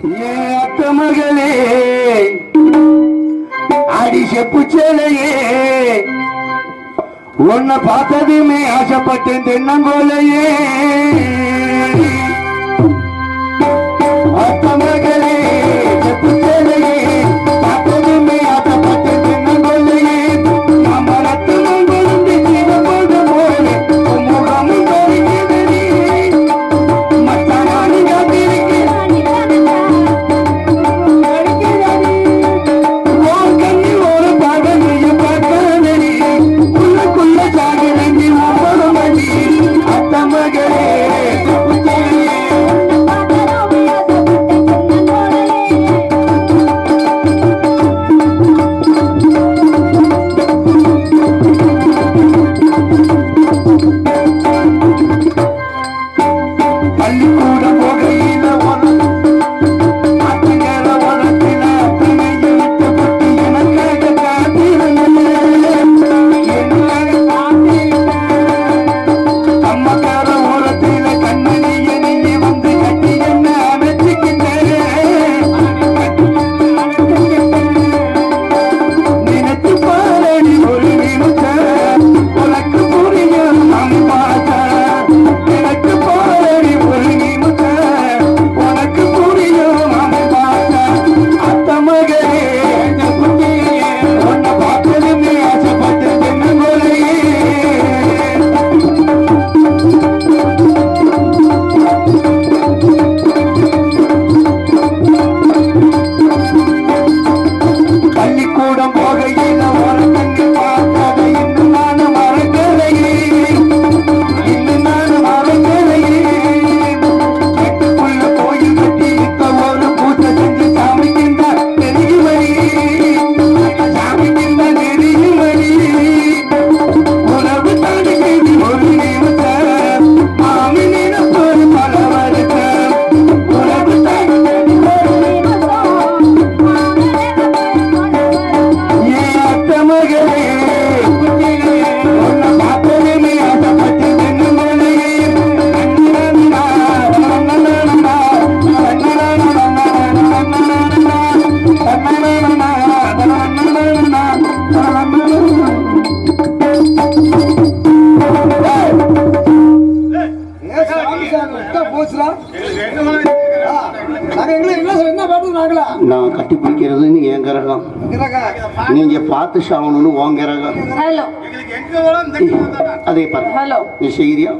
அத்த மகளே அடி செப்பு சேலையே. உன்னை பார்த்ததுமே ஆசைப்பட்டேன் தென்னங்கோலையே. நான் கட்டி பிடிக்கிறது என் கிரகம். பார்த்து சாகணும்னு உன் கிரகம். அதே பார்த்து நீ செய்தியா